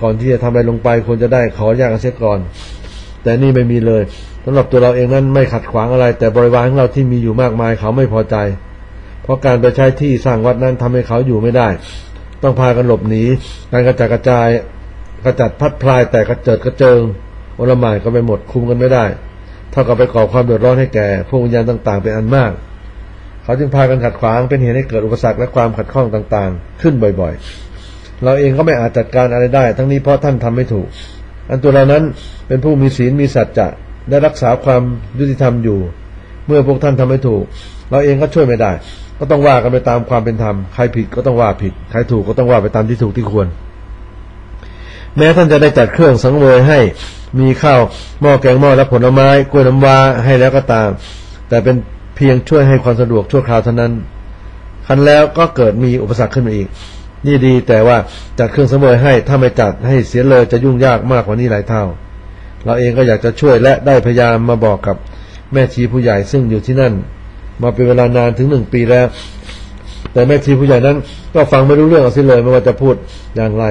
ก่อนที่จะทำอะไรลงไปควรจะได้ขออนุญาตกันเสียก่อน แต่นี่ไม่มีเลยสำหรับตัวเราเองนั้นไม่ขัดขวางอะไร แต่บริวารของเราที่มีอยู่มากมายเขาไม่พอใจ เพราะการไปใช้ที่สร้างวัดนั้นทำให้เขาอยู่ไม่ได้ ต้องพากันหลบหนีการกระจัดกระจายกระจัดพัดพลายแต่กระเจิดกระเจิงอลหมายก็ไปหมดคุมกันไม่ได้ เท่ากับไปก่อความเดือดร้อนให้แก่พวกวิญญาณต่าง ๆ เป็นอันมาก เขาจึงพากันขัดขวางเป็นเหตุให้เกิดอุปสรรคและความขัดข้องต่างๆ ขึ้นบ่อยๆ เราเองก็ไม่อาจจัดการอะไรได้ ทั้งนี้เพราะท่านทำไม่ถูก อันตัวเรานั้นเป็นผู้มีศีลมีสัจจะได้รักษาความยุติธรรมอยู่ เมื่อพวกท่านทำไม่ถูก เราเองก็ช่วยไม่ได้ ก็ต้องว่ากันไปตามความเป็นธรรมใครผิดก็ต้องว่าผิดใครถูกก็ต้องว่าไปตามที่ถูกที่ควร แม้ท่านจะได้จัดเครื่องสังเวยให้มีข้าวหม้อแกงหม้อและผลไม้กล้วยน้ำว้าให้แล้วก็ตาม แต่เป็นเพียงช่วยให้ความสะดวกชั่วคราวเท่านั้นคันแล้วก็เกิดมีอุปสรรคขึ้นมาอีก นี่ดีแต่ว่าจัดเครื่องสังเวยให้ถ้าไม่จัดให้เสียเลยจะยุ่งยากมากกว่านี้หลายเท่า เราเองก็อยากจะช่วยและได้พยายามมาบอกกับแม่ชีผู้ใหญ่ซึ่งอยู่ที่นั่น มาเป็นเวลานานถึงหนึ่งปีแล้ว แต่แม่ชีผู้ใหญ่นั้น ก็ฟังไม่รู้เรื่องเอาสิเลยไม่ว่าจะพูดอย่างไร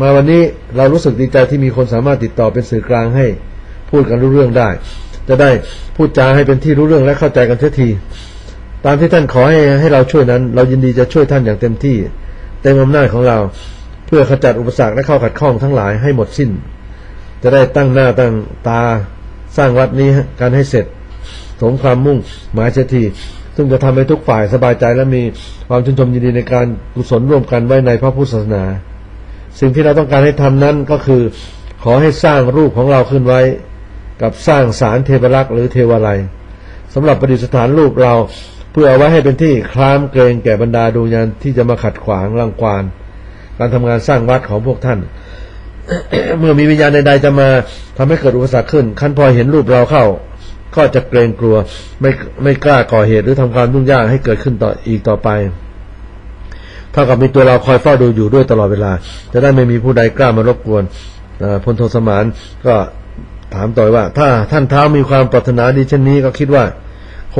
มาวันนี้เรารู้สึกดีใจที่มีคนสามารถติดต่อเป็นสื่อกลางให้ พูดกันรู้เรื่องได้ จะได้พูดจาให้เป็นที่รู้เรื่องและเข้าใจกันเสียที ตามที่ท่านขอให้ให้เราช่วยนั้น เรายินดีจะช่วยท่านอย่างเต็มที่ เต็มอำนาจของเรา เพื่อขจัดอุปสรรคและข้อขัดข้องทั้งหลายให้หมดสิ้น จะได้ตั้งหน้าตั้งตาสร้างวัดนี้การให้เสร็จ สมความมุ่งหมายเสียทีซึ่งจะทำให้ทุกฝ่ายสบายใจและมีความชื่นชมยินดีในการกุศลร่วมกันไว้ในพระพุทธศาสนา สิ่งที่เราต้องการให้ทำนั้นก็คือขอให้สร้างรูปของเราขึ้นไว้ กับสร้างสารเทวรักษ์หรือเทวาลัยสำหรับประดิษฐานรูปเรา เพื่อเอาไว้ให้เป็นที่คลามเกรงแก่บรรดาดวงวิญญาณที่จะมาขัดขวางรังควานการทำงานสร้างวัดของพวกท่าน เมื่อมีวิญญาณใดๆจะมาทำให้เกิดอุปสรรคขึ้นขั้นพอเห็นรูปเราเข้า ก็จะเกรงกลัวไม่ไม่กล้าก่อเหตุหรือทำความยุ่งยากให้เกิดขึ้นต่ออีกต่อไปเท่ากับมีตัวเราคอยเฝ้าดูอยู่ด้วยตลอดเวลา จะได้ไม่มีผู้ใดกล้ามารบกวนพลโทสมานก็ถามต่อยว่า ถ้าท่านเท้ามีความปรารถนาดีเช่นนี้ก็คิดว่า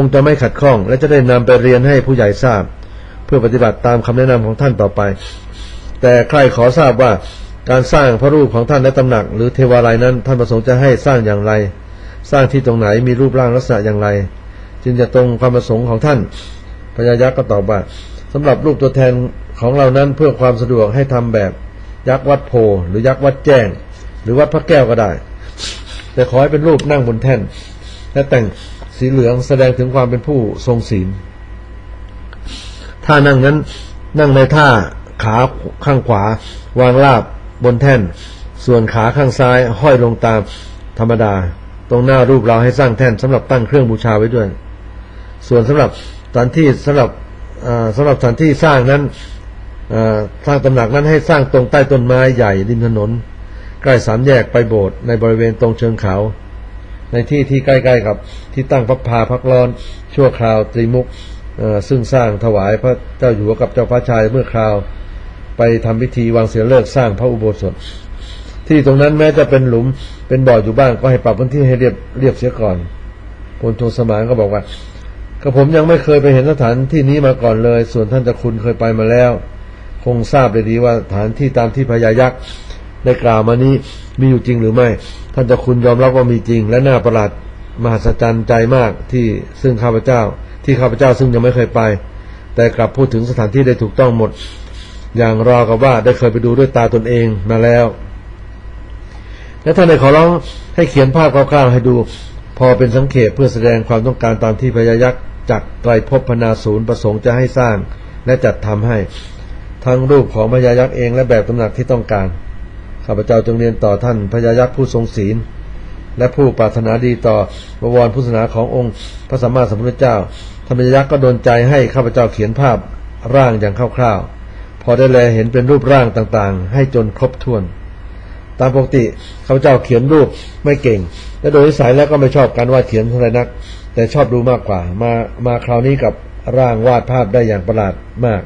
งจะไม่ขัดข้อง และจะได้นำไปเรียนให้ผู้ใหญ่ทราบ เพื่อปฏิบัติตามคำแนะนำของท่านต่อไป แต่ใครขอทราบว่าการสร้างพระรูปของท่านและตำหนัก หรือเทวาลัยนั้น ท่านประสงค์จะให้สร้างอย่างไร สร้างที่ตรงไหนมีรูปร่างลักษณะอย่างไร จึงจะตรงความประสงค์ของท่านพญายักษ์ก็ตอบว่าสำหรับรูปตัวแทนของเรานั้นเพื่อความสะดวกให้ทำแบบยักษ์วัดโพหรือยักษ์วัดแจ้ง หรือวัดพระแก้วก็ได้ แต่ขอให้เป็นรูปนั่งบนแท่นและแต่ง สีเหลืองแสดงถึงความเป็นผู้ทรงศีลท่านั่งนั้นนั่งในท่าขาข้างขวาวางราบบนแท่น ส่วนขาข้างซ้ายห้อยลงตามธรรมดา ตรงหน้ารูปเราให้สร้างแท่นสำหรับตั้งเครื่องบูชาไว้ด้วย ส่วนสำหรับสถานที่สำหรับสำหรับสถานที่สร้างนั้นสร้างตำหนักนั้นให้สร้างตรงใต้ต้นไม้ใหญ่ริมถนน ใกล้สามแยกไปโบสถ์ในบริเวณตรงเชิงเขา ในที่ที่ใกล้ๆกับที่ตั้งพระพาพักร้อนชั่วคราวตรีมุกซึ่งสร้างถวายพระเจ้าอยู่หัวกับเจ้าพระชายเมื่อคราว ไปทำพิธีวางเสียเลิกสร้างพระอุโบสถ ที่ตรงนั้นแม้จะเป็นหลุมเป็นบ่ออยู่บ้างก็ให้ปรับพื้นที่ให้เรียบเรียบเสียก่อนพลโทสมานก็บอกว่าก็ผมยังไม่เคยไปเห็นสถานที่นี้มาก่อนเลย ส่วนท่านจะคุณเคยไปมาแล้ว คงทราบด้ดีว่าฐานที่ตามที่พญายักษ์ ได้กล่าวมานี้มีอยู่จริงหรือไม่ ท่านจะคุณยอมรับว่ามีจริง และน่าประหลาดมหัศจรรย์ใจมากที่ซึ่งข้าพเจ้า ที่ข้าพเจ้าซึ่งยังไม่เคยไป แต่กลับพูดถึงสถานที่ได้ถูกต้องหมด อย่างรอกับว่าได้เคยไปดูด้วยตาตนเองมาแล้ว และท่านได้ขอร้องให้เขียนภาพคร่าวๆให้ดู พอเป็นสังเขปเพื่อแสดงความต้องการตามที่พญายักษ์จักไตรภพพนาศูนย์ประสงค์จะให้สร้างและจัดทำให้ ทั้งรูปของพญายักษ์เองและแบบตำหนักที่ต้องการ ข้าพเจ้าจงเรียนต่อท่านพญายักษ์ผู้ทรงศีล และผู้ปรารถนาดีต่อบวรพุทธศาสนาขององค์พระสัมมาสัมพุทธเจ้าท่านพญายักษ์ก็โดนใจให้ข้าพเจ้าเขียนภาพร่างอย่างคร่าวๆ พอได้แลเห็นเป็นรูปร่างต่างๆ ให้จนครบถ้วน ตามปกติเขาพเจ้าเขียนรูปไม่เก่ง และโดยสัยแล้วก็ไม่ชอบการวาดเขียนเท่าไรนัก แต่ชอบดูมากกว่า มามาคราวนี้กับร่างวาดภาพได้อย่างประหลาดมาก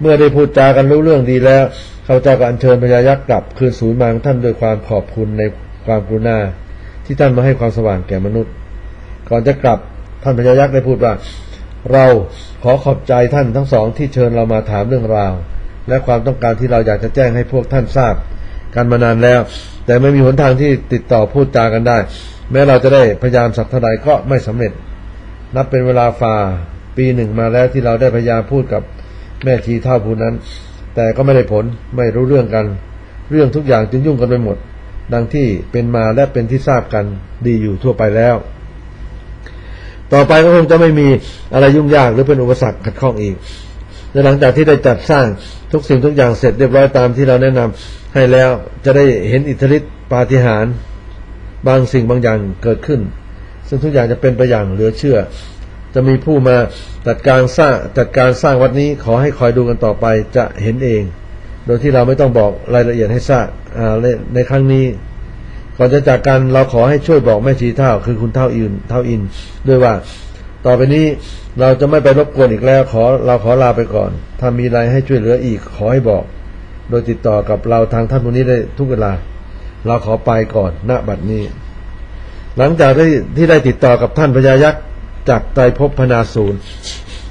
เมื่อได้พูดจากันรู้เรื่องดีแล้ว ขาเจ้าก็อัญเชิญพญายักษ์กลับคืนศูนย์มาของท่านด้วยความขอบคุณในความกรุณาที่ท่านมาให้ความสว่างแก่มนุษย์ ก่อนจะกลับท่านพญายักษ์ได้พูดว่า เราขอขอบใจท่านทั้งสองที่เชิญเรามาถามเรื่องราว และความต้องการที่เราอยากจะแจ้งให้พวกท่านทราบ กันมานานแล้ว แต่ไม่มีหนทางที่ติดต่อพูดจากันได้ แม้เราจะได้พยายามสักเท่าใดก็ไม่สำเร็จ นับเป็นเวลาฝ่าปีหนึ่งมาแล้วที่เราได้พยายามพูดกับแม่ชีเท่าผู้นั้น แต่ก็ไม่ได้ผลไม่รู้เรื่องกัน เรื่องทุกอย่างจึงยุ่งกันไปหมด ดังที่เป็นมาและเป็นที่ทราบกันดีอยู่ทั่วไปแล้ว ต่อไปก็คงจะไม่มีอะไรยุ่งยากหรือเป็นอุปสรรคขัดข้องอีกและหลังจากที่ได้จัดสร้างทุกสิ่งทุกอย่างเสร็จเรียบร้อยตามที่เราแนะนำให้แล้วจะได้เห็นอิทธิฤทธิปาฏิหาริย์บางสิ่งบางอย่างเกิดขึ้น ซึ่งทุกอย่างจะเป็นไปอย่างเหลือเชื่อ จะมีผู้มาจัดการสร้างจัดการสร้างวัดนี้ขอให้คอยดูกันต่อไปจะเห็นเอง โดยที่เราไม่ต้องบอกรายละเอียดให้ทราบในในครั้งนี้ก่อนจะจากกันเราขอให้ช่วยบอกแม่ชีเท่าคือคุณเท่าอินเท่าอิน ด้วยว่า ต่อไปนี้เราจะไม่ไปรบกวนอีกแล้ว ขอเราขอลาไปก่อน ถ้ามีอะไรให้ช่วยเหลืออีกขอให้บอก โดยติดต่อกับเราทางท่านผู้นี้ได้ทุกเวลา เราขอไปก่อนณบัดนี้ หลังจากที่ที่ได้ติดต่อกับท่านพญายักษ์ จากไตรภพพนาศูนย์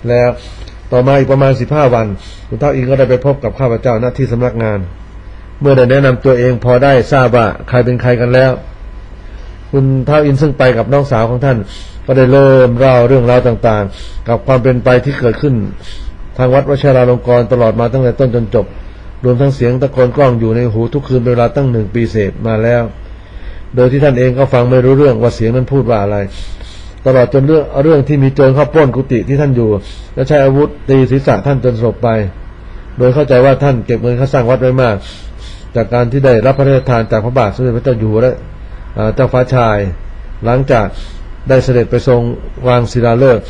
แล้วต่อมาอีกประมาณสิบห้าวันคุณเท่าอินก็ได้ไปพบกับข้าพเจ้าณที่สำนักงาน เมื่อได้แนะนำตัวเองพอได้ทราบว่าใครเป็นใครกันแล้ว คุณเท่าอินซึ่งไปกับน้องสาวของท่าน ก็ได้เริ่มเล่าเรื่องราวต่างๆ กับความเป็นไปที่เกิดขึ้น ทางวัดวชิราลงกรณ์ตลอดมาตั้งแต่ต้นจนจบ รวมทั้งเสียงตะโกนกล้องอยู่ในหูทุกคืนเวลาตั้งหนึ่งปีเศษมาแล้ว โดยที่ท่านเองก็ฟังไม่รู้เรื่องว่าเสียงนั้นพูดว่าอะไร ตลอดจนเรื่องเรื่องที่มีโจรเข้าปล้นกุฏิที่ท่านอยู่ และใช้อาวุธตีศีรษะท่านจนสลบไป โดยเข้าใจว่าท่านเก็บเงินค่าสร้างวัดไว้มาก จากการที่ได้รับพระราชทานจากพระบาทสมเด็จพระเจ้าอยู่หัวและเจ้าฟ้าชาย หลังจากได้เสด็จไปทรงวางศิลาฤกษ์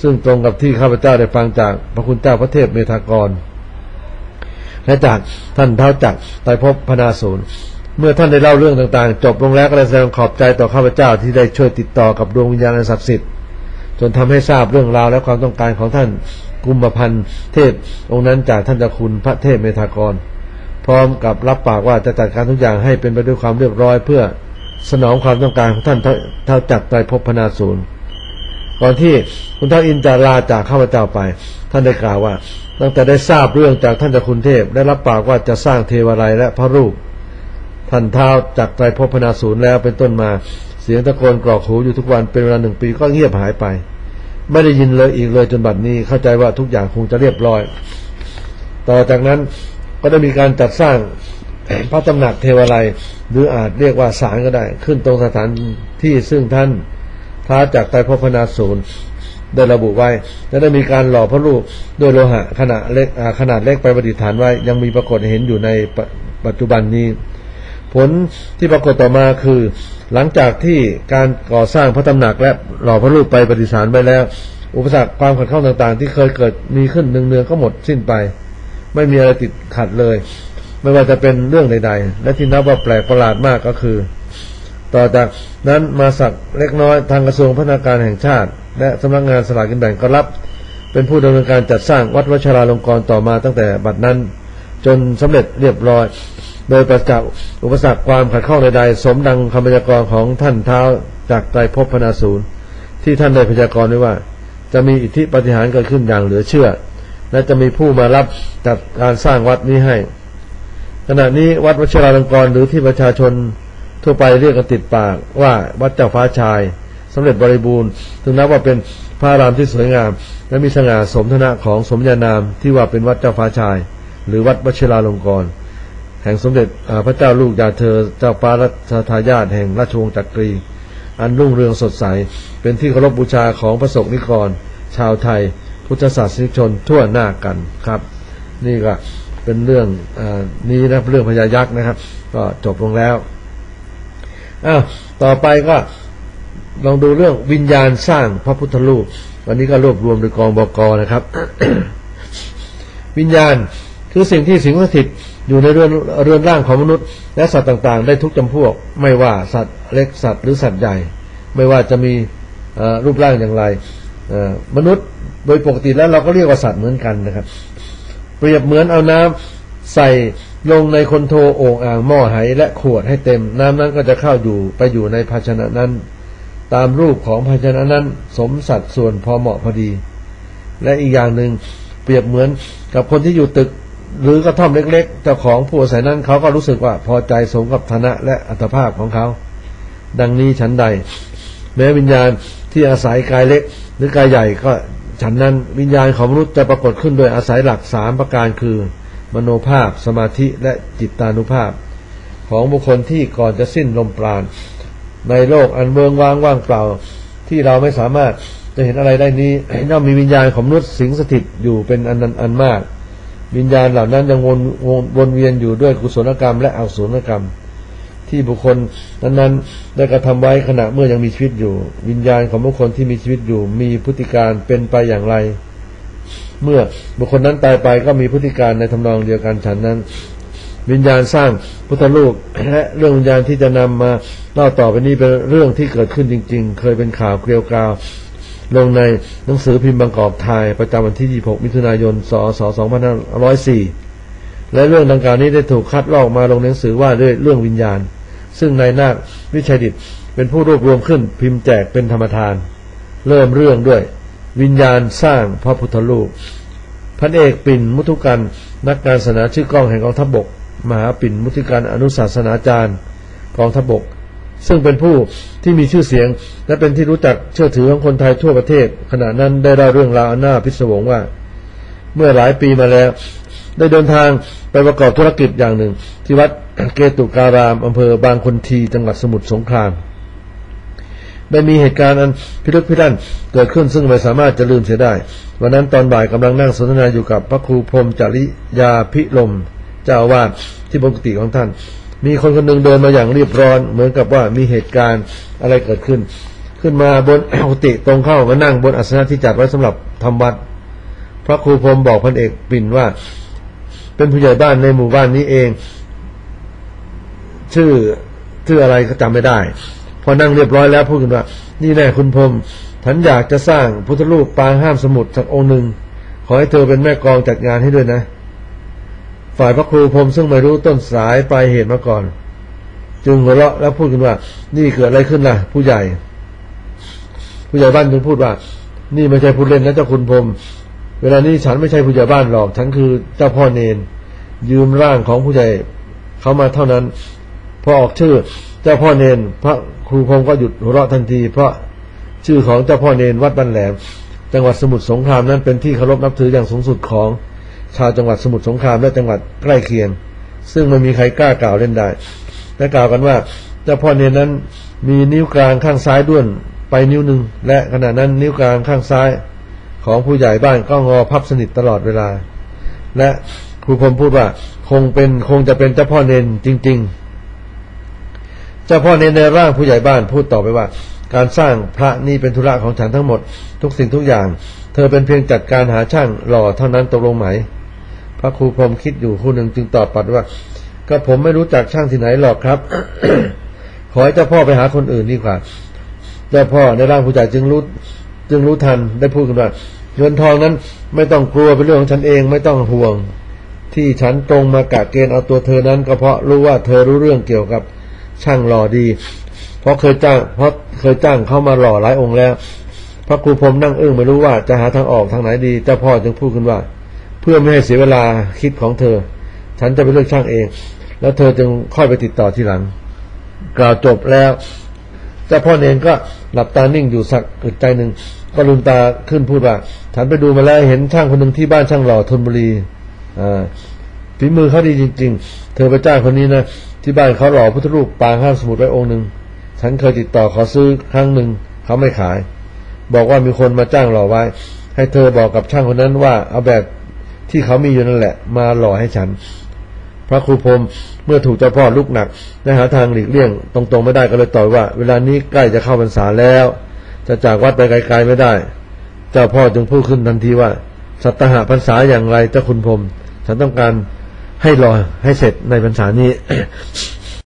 ซึ่งตรงกับที่ข้าพเจ้าได้ฟังจากพระคุณเจ้าพระเทพเมธากรและจากท่านเท้าจักรไตรภพพนาศูนย์ เมื่อท่านได้เล่าเรื่องต่างๆ จบลงแล้วก็ได้แสดงขอบใจต่อข้าพเจ้าที่ได้ช่วยติดต่อกับดวงวิญญาณศักดิ์สิทธิ์จนทำให้ทราบเรื่องราวและความต้องการของท่านกุมพันธ์เทพองค์นั้นจากท่านเจ้าคุณพระเทพเมธากร พร้อมกับรับปากว่าจะจัดการทุกอย่างให้เป็นไปด้วยความเรียบร้อย เพื่อสนองความต้องการของท่านเท่าจักไตรภพนาศูนย์ก่อนที่คุณท่าอินจะลาจากข้าพเจ้าไป ท่านได้กล่าวว่า ตั้งแต่ได้ทราบเรื่องจากท่านเจ้าคุณเทพได้รับปากว่าจะสร้างเทวาลัยและพระรูป ท่านเท้าจากไตรภพพนาศูนย์แล้วเป็นต้นมา เสียงตะโกนกรอกหูอยู่ทุกวันเป็นเวลาหนึ่งปีก็เงียบหายไป ไม่ได้ยินเลยอีกเลยจนบัดนี้เข้าใจว่าทุกอย่างคงจะเรียบร้อย ต่อจากนั้นก็ได้มีการจัดสร้างพระตำหนักเทวาลัยหรืออาจเรียกว่าศาลก็ได้ ขึ้นตรงสถานที่ซึ่งท่านท้าจากไตรภพนาศูนย์ได้ระบุไว้และได้มีการหล่อพระรูปด้วยโลหะขนาดเล็กขนาดเล็กไปประดิษฐานไว้ ยังมีปรากฏเห็นอยู่ในปัจจุบันนี้ ผลที่ปรากฏต่อมาคือ หลังจากที่การก่อสร้างพระตำหนักและหล่อพระรูปไปประดิษฐานไปแล้ว อุปสรรคความขัดข้องต่างๆ ที่เคยเกิดมีขึ้นเนืองๆก็หมดสิ้นไป ไม่มีอะไรติดขัดเลย ไม่ว่าจะเป็นเรื่องใด ๆ และที่นับว่าแปลกประหลาดมากก็คือ ต่อจากนั้นมาสักเล็กน้อยทางกระทรวงพัฒนาการแห่งชาติ และสำนักงานสลากกินแบ่งก็รับ เป็นผู้ดำเนินการจัดสร้างวัดวชราลงกรณ์ต่อมาตั้งแต่บัดนั้น จนสำเร็จเรียบร้อย โดยประจักษ์อุปสรรคความขัดข้องใดๆสมดังคำพยากรณ์ของท่านเท้าจากไตรภพพนาศูนย์ที่ท่านได้พยากรณ์ไว้ว่า จะมีอิทธิปฏิหารเกิดขึ้นอย่างเหลือเชื่อ และจะมีผู้มารับจัดการสร้างวัดนี้ให้ ขณะนี้วัดวชิราลงกรณ์หรือที่ประชาชนทั่วไปเรียกกันติดปากว่าวัดเจ้าฟ้าชายสำเร็จบริบูรณ์ถึงนับว่าเป็นพระรามที่สวยงาม และมีสง่าสมธนะของสมญานามที่ว่าเป็นวัดเจ้าฟ้าชาย หรือวัดวชิราลงกรณ์ แห่งสมเด็จพระเจ้าลูกยาเธอเจ้าฟ้ารัชทายาทแห่งราชวงศ์จักรี อันรุ่งเรืองสดใส เป็นที่เคารพบูชาของพระสงฆ์นิกร ชาวไทย พุทธศาสนิกชนทั่วหน้ากันครับ นี่ก็เป็นเรื่องอนี้นะเรื่องพญายักษ์นะครับ ก็จบลงแล้วอ้าวต่อไปก็ลองดูเรื่องวิญญาณสร้างพระพุทธรูปวันนี้ก็รวบรวมโดยกองบกนะครับ วิญญาณคือสิ่งที่สิงสถิต อยู่ในเรือนเรือนร่างของมนุษย์ และสัตว์ต่างๆ ได้ทุกจำพวก ไม่ว่าสัตว์เล็กสัตว์หรือสัตว์ใหญ่ ไม่ว่าจะมีรูปร่างอย่างไรมนุษย์โดยปกติแล้วเราก็เรียกว่าสัตว์เหมือนกันนะครับ เปรียบเหมือนเอาน้ำใส่ลงในคนโทโอ่งอ่างหม้อไหและขวดให้เต็ม น้ำนั้นก็จะเข้าอยู่ไปอยู่ในภาชนะนั้น ตามรูปของภาชนะนั้น สมสัดส่วนพอเหมาะพอดี และอีกอย่างหนึ่งเปรียบเหมือนกับคนที่อยู่ตึก หรือกระท่อมเล็กๆเจ้าของผู้อาศัยนั้นเขาก็รู้สึกว่าพอใจสมกับฐานะและอัตภาพของเขา ดังนี้ฉันใด แม้วิญญาณที่อาศัยกายเล็ก หรือกายใหญ่ก็ฉันนั้นวิญญาณของมนุษย์จะปรากฏขึ้นโดยอาศัยหลักสามประการคือ มโนภาพ สมาธิและจิตตานุภาพ ของบุคคลที่ก่อนจะสิ้นลมปราณ ในโลกอันเมืองว่างว่างเปล่า ที่เราไม่สามารถจะเห็นอะไรได้นี้ย่อมมีวิญญาณของมนุษย์สิงสถิตอยู่เป็นอันอันมาก วิญญาณเหล่านั้นยังวนวนวนเวียนอยู่ด้วยกุศลกรรม และอกุศลกรรม ที่บุคคลนั้นๆได้กระทำไว้ขณะเมื่อยังมีชีวิตอยู่ วิญญาณของบุคคลที่มีชีวิตอยู่ มีพฤติการเป็นไปอย่างไร เมื่อบุคคลนั้นตายไปก็มีพฤติการในทำนองเดียวกันฉันนั้น วิญญาณสร้างพุทธลูกและเรื่องวิญญาณที่จะนำมาเล่าต่อไปนี้เป็นเรื่องที่เกิดขึ้นจริง ๆ เคยเป็นข่าวเกลียวกราว ลงในหนังสือพิมพ์บางกอกไทย ประจำวันที่ 26 มิถุนายนศศ2504 และเรื่องดังกล่าวนี้ได้ถูกคัดลอกมาลงหนังสือว่าด้วยเรื่องวิญญาณ ซึ่งนายนาควิชัยดิตเป็นผู้รวบรวมขึ้นพิมพ์แจกเป็นธรรมทาน เริ่มเรื่องด้วย วิญญาณสร้างพระพุทธรูปพันเอกปิ่นมุทุกันนักการศาสนาชื่อกล้องแห่งกองทัพบก มหาปิ่นมุทุการอนุศาสนาจารย์กองทัพบก ซึ่งเป็นผู้ที่มีชื่อเสียง และเป็นที่รู้จักเชื่อถือของคนไทยทั่วประเทศ ขณะนั้นได้เล่าเรื่องราวอันน่าพิศวงว่า เมื่อหลายปีมาแล้ว ได้เดินทางไปประกอบธุรกิจอย่างหนึ่ง ที่วัดเกตุการามอำเภอบางคนทีจังหวัดสมุทรสงครามได้มีเหตุการณ์อันพิลึกพิลั่นเกิดขึ้นซึ่งไม่สามารถจะลืมเสียได้ วันนั้นตอนบ่ายกำลังนั่งสนทนาอยู่กับพระครูพรมจริยาพิลมเจ้าอาวาสที่บนกุฏิของท่าน มีคนคนหนึ่งเดินมาอย่างรีบร้อน เหมือนกับว่ามีเหตุการณ์อะไรเกิดขึ้น ขึ้นมาบนกุฏิตรงเข้ามานั่งบนอาสนะที่จัดไว้สำหรับทำวัด พระครูพรมบอกพันเอกปิ่นว่า เป็นผู้ใหญ่บ้านในหมู่บ้านนี้เอง ชื่อชื่ออะไรก็จำไม่ได้ พอนั่งเรียบร้อยแล้วพูดกันว่า นี่แน่คุณพรมฉันอยากจะสร้างพุทธรูปปางห้ามสมุทรสักองค์หนึ่งขอให้เธอเป็นแม่กองจัดงานให้ด้วยนะ ฝ่ายพระครูพรมซึ่งไม่รู้ต้นสายปลายเหตุมาก่อน จึงหัวเราะแล้วพูดกันว่า นี่เกิดอะไรขึ้นล่ะ ผู้ใหญ่ ผู้ใหญ่บ้านจึงพูดว่า นี่ไม่ใช่ผู้เล่นนะเจ้าคุณพรมเวลานี้ฉันไม่ใช่ผู้ใหญ่บ้านหรอกฉันคือเจ้าพ่อเนน ยืมร่างของผู้ใหญ่เขามาเท่านั้น พอออกชื่อเจ้าพ่อเนน พระครูพงศ์ก็หยุดหัวเราะทันที เพราะชื่อของเจ้าพ่อเนนวัดบันแหลม จังหวัดสมุทรสงครามนั้นเป็นที่เคารพนับถืออย่างสูงสุดของ ชาวจังหวัดสมุทรสงครามและจังหวัดใกล้เคียง ซึ่งไม่มีใครกล้ากล่าวเล่นได้และกล่าวกันว่าเจ้าพ่อเนนนั้นมีนิ้วกลางข้างซ้ายด้วนไปนิ้วหนึ่งและขณะนั้นนิ้วกลางข้างซ้ายของผู้ใหญ่บ้านก็งอพับสนิทตลอดเวลา และครูพรมพูดว่าคงเป็นคงจะเป็นเจ้าพ่อเนนจริง ๆ เจ้าพ่อเนนในร่างผู้ใหญ่บ้านพูดต่อไปว่า การสร้างพระนี่เป็นธุระของฉันทั้งหมด ทุกสิ่งทุกอย่าง เธอเป็นเพียงจัดการหาช่างหล่อเท่านั้นตกลงไหม พระครูพรมคิดอยู่คู่หนึ่งจึงตอบปัดว่า ก็ผมไม่รู้จักช่างที่ไหนหรอกครับ ขอให้เจ้าพ่อไปหาคนอื่นดีกว่า เจ้าพ่อในร่างผู้ใหญ่จึงรู้จึงรู้ทันได้พูดกันว่าเงินทองนั้นไม่ต้องกลัวเป็นเรื่องของฉันเองไม่ต้องห่วง ที่ฉันตรงมากะเกณฑ์เอาตัวเธอนั้นก็เพราะรู้ว่าเธอรู้เรื่องเกี่ยวกับช่างหล่อดี เพราะเคยจ้างเพราะเคยจ้างเข้ามาหล่อหลายองค์แล้วพระครูพรมนั่งอึ้งไม่รู้ว่าจะหาทางออกทางไหนดีเจ้าพ่อจึงพูดขึ้นว่า พื่อไม่ให้เสียเวลาคิดของเธอ ฉันจะไปเลือกช่างเอง แล้วเธอจึงค่อยไปติดต่อทีหลัง กล่าวจบแล้วเจ้าพ่อเนนก็หลับตานิ่งอยู่สักอึดใจหนึ่งก็ลืมตาขึ้นพูดว่า ฉันไปดูมาแล้วเห็นช่างคนหนึ่งที่บ้านช่างหล่อธนบุรีอ่าฝีมือเขาดีจริง ๆ เธอไปจ้างคนนี้นะที่บ้านเขาหล่อพุทธรูปปางห้ามสมุดไว้องค์หนึ่งฉันเคยติดต่อขอซื้อครั้งหนึ่งเขาไม่ขาย บอกว่ามีคนมาจ้างหล่อไว้ ให้เธอบอกกับช่างคนนั้นว่าเอาแบบ ที่เขามีอยู่นั่นแหละ มาหล่อให้ฉัน พระครูพรมเมื่อถูกเจ้าพ่อลุกหนักได้หาทางหลีกเลี่ยง ตรงๆไม่ได้ก็เลยต่อยว่า เวลานี้ใกล้จะเข้าพรรษาแล้ว จะจากวัดไปไกลๆไม่ได้ เจ้าพ่อจึงพูดขึ้นทันทีว่า สัตหะพรรษาอย่างไรเจ้าคุณพรมฉันต้องการให้รอให้เสร็จในพรรษานี้